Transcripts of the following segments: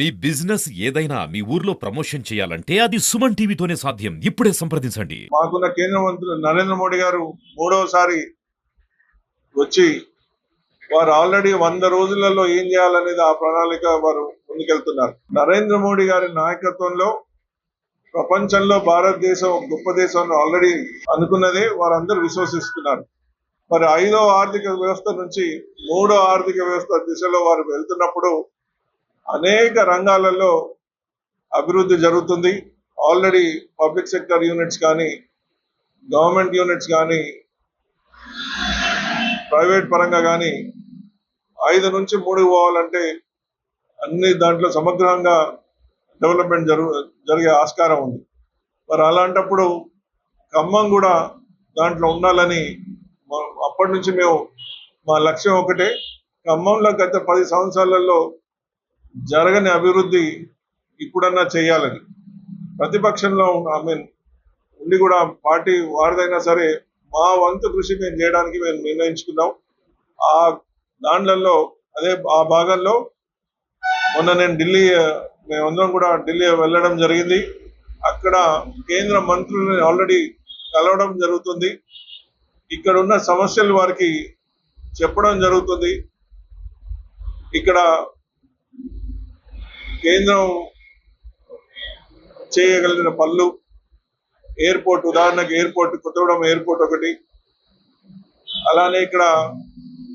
మీ business ఏదైనా మీ ఊర్లో promotion చేయాలంటే అది సుమన్ టీవీతోనే సాధ్యం. ఇప్పుడే సంప్రదించండి. మాకున్న కేంద్ర మంత్రులు నరేంద్ర మోడీ గారు మూడవసారి వచ్చి వారు ఆల్రెడీ వంద రోజులలో ఏం చేయాలనేది ఆ ప్రణాళిక వారు ముందుకెళ్తున్నారు. నరేంద్ర మోడీ గారి నాయకత్వంలో ప్రపంచంలో భారతదేశం గొప్ప దేశం ఆల్రెడీ అనుకున్నదే వారందరూ విశ్వసిస్తున్నారు. మరి ఐదో ఆర్థిక వ్యవస్థ నుంచి మూడో ఆర్థిక వ్యవస్థ దిశలో వారు వెళ్తున్నప్పుడు అనేక రంగాలలో అభివృద్ధి జరుగుతుంది. ఆల్రెడీ పబ్లిక్ సెక్టర్ యూనిట్స్ కానీ గవర్నమెంట్ యూనిట్స్ కానీ ప్రైవేట్ పరంగా కానీ ఐదు నుంచి మూడు పోవాలంటే అన్ని దాంట్లో సమగ్రంగా డెవలప్మెంట్ జరుగు జరిగే ఆస్కారం ఉంది. మరి అలాంటప్పుడు ఖమ్మం కూడా దాంట్లో ఉండాలని అప్పటి నుంచి మేము మా లక్ష్యం ఒకటే. ఖమ్మంలో గత పది సంవత్సరాలలో జరగని అభివృద్ధి ఇప్పుడన్నా చేయాలని. ప్రతిపక్షంలో ఐ మీన్ ఉండి కూడా పార్టీ వారిదైనా సరే మా వంతు కృషి మేము చేయడానికి మేము నిర్ణయించుకున్నాం. ఆ దాంట్లలో అదే ఆ భాగంలో మొన్న నేను ఢిల్లీ మేమందరం కూడా ఢిల్లీ వెళ్ళడం జరిగింది. అక్కడ కేంద్ర మంత్రులను ఆల్రెడీ కలవడం జరుగుతుంది. ఇక్కడ ఉన్న సమస్యలు వారికి చెప్పడం జరుగుతుంది. ఇక్కడ కేంద్రం చేయగలిగిన పనులు ఎయిర్పోర్ట్ ఉదాహరణకు ఎయిర్పోర్ట్ కొత్తగూడెం ఎయిర్పోర్ట్ ఒకటి. అలానే ఇక్కడ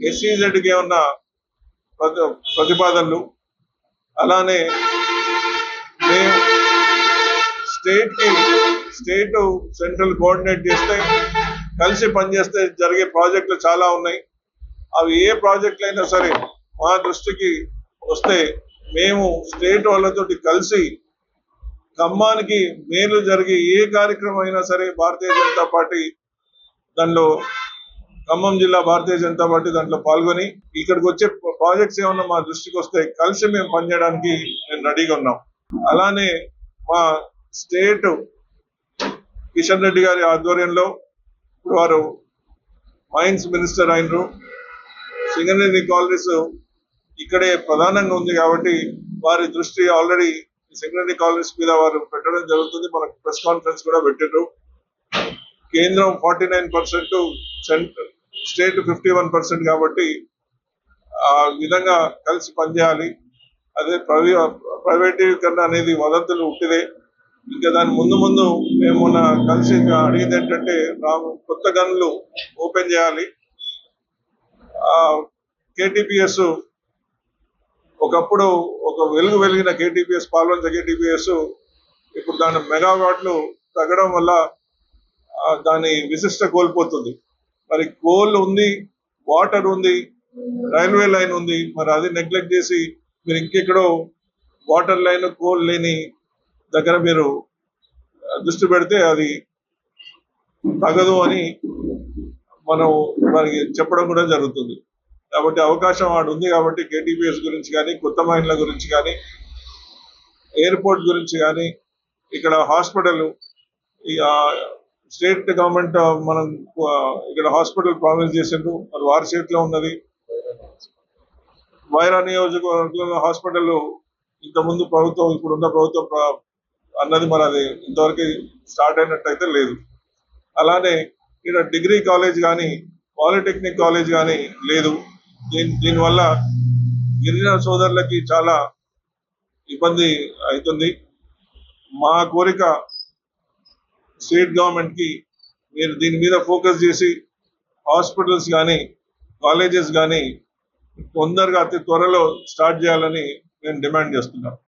ఎస్సీజెడ్కి ఏమన్నా ప్రతి ప్రతిపాదనలు. అలానే మేము స్టేట్కి స్టేట్ సెంట్రల్ కోఆర్డినేట్ చేస్తే కలిసి పనిచేస్తే జరిగే ప్రాజెక్టులు చాలా ఉన్నాయి. అవి ఏ ప్రాజెక్టులు అయినా సరే మా దృష్టికి వస్తే మేము స్టేట్ వాళ్ళతోటి కలిసి ఖమ్మానికి మేలు జరిగే ఏ కార్యక్రమం అయినా సరే భారతీయ జనతా పార్టీ దానిలో ఖమ్మం జిల్లా భారతీయ జనతా పార్టీ దాంట్లో పాల్గొని ఇక్కడికి వచ్చే ప్రాజెక్ట్స్ ఏమన్నా మా దృష్టికి వస్తే కలిసి మేము పనిచేయడానికి మేము రెడీగా ఉన్నాం. అలానే మా స్టేట్ కిషన్ రెడ్డి గారి ఆధ్వర్యంలో ఇప్పుడు వారు మైన్స్ మినిస్టర్ అయినరు. సింగరేణి కాలనీస్ ఇక్కడే ప్రధానంగా ఉంది కాబట్టి వారి దృష్టి ఆల్రెడీ సింగరేణి కాలనీస్ మీద వారు పెట్టడం జరుగుతుంది. మనకు ప్రెస్ కాన్ఫరెన్స్ కూడా పెట్టారు కేంద్రం forty nine percent state fifty one percent కాబట్టి ఆ విధంగా కలిసి పనిచేయాలి. అదే ప్రైవే ప్రైవేటీకరణ అనేది వదంతులు ఉట్టిదే. ఇంకా దాని ముందు ముందు మేము కలిసి అడిగింది ఏంటంటే కొత్త గన్లు ఓపెన్ చేయాలి. కేటీపీఎస్ ఒకప్పుడు ఒక వెలుగు వెలిగిన కేటీపీఎస్ పాల్వంచ కేటీపీఎస్ ఇప్పుడు దాని మెగావాట్లు తగ్గడం వల్ల దాని విశిష్ట కోల్పోతుంది. మరి కోల్ ఉంది వాటర్ ఉంది రైల్వే లైన్ ఉంది మరి అది నెగ్లెక్ట్ చేసి మీరు ఇంకెక్కడో వాటర్ లైన్ కోల్ లేని దగ్గర మీరు దృష్టి పెడితే అది తగదు అని మనం మనకి చెప్పడం కూడా జరుగుతుంది. కాబట్టి అవకాశం వాడు ఉంది కాబట్టి కేటీపీఎస్ గురించి కానీ కొత్త మైన్ల గురించి కానీ ఎయిర్పోర్ట్ గురించి కానీ ఇక్కడ హాస్పిటల్ స్టేట్ గవర్నమెంట్ మనం ఇక్కడ హాస్పిటల్ ప్రామిస్ చేసిండ్రు. మరి వారి చేతిలో ఉన్నది. వైరా నియోజకవర్గంలో హాస్పిటల్ ఇంతకుముందు ప్రభుత్వం ఇప్పుడు ఉన్న ప్రభుత్వం అన్నది మరి అది ఇంతవరకు స్టార్ట్ అయినట్టయితే లేదు. అలానే ఇక్కడ డిగ్రీ కాలేజ్ కానీ పాలిటెక్నిక్ కాలేజ్ కానీ లేదు. దీని దీనివల్ల గిరిజన సోదరులకి చాలా ఇబ్బంది అవుతుంది మా కోరిక స్టేట్ గవర్నమెంట్కి మీరు దీని మీద ఫోకస్ చేసి హాస్పిటల్స్ కానీ కాలేజెస్ కానీ తొందరగా అతి త్వరలో స్టార్ట్ చేయాలని నేను డిమాండ్ చేస్తున్నాను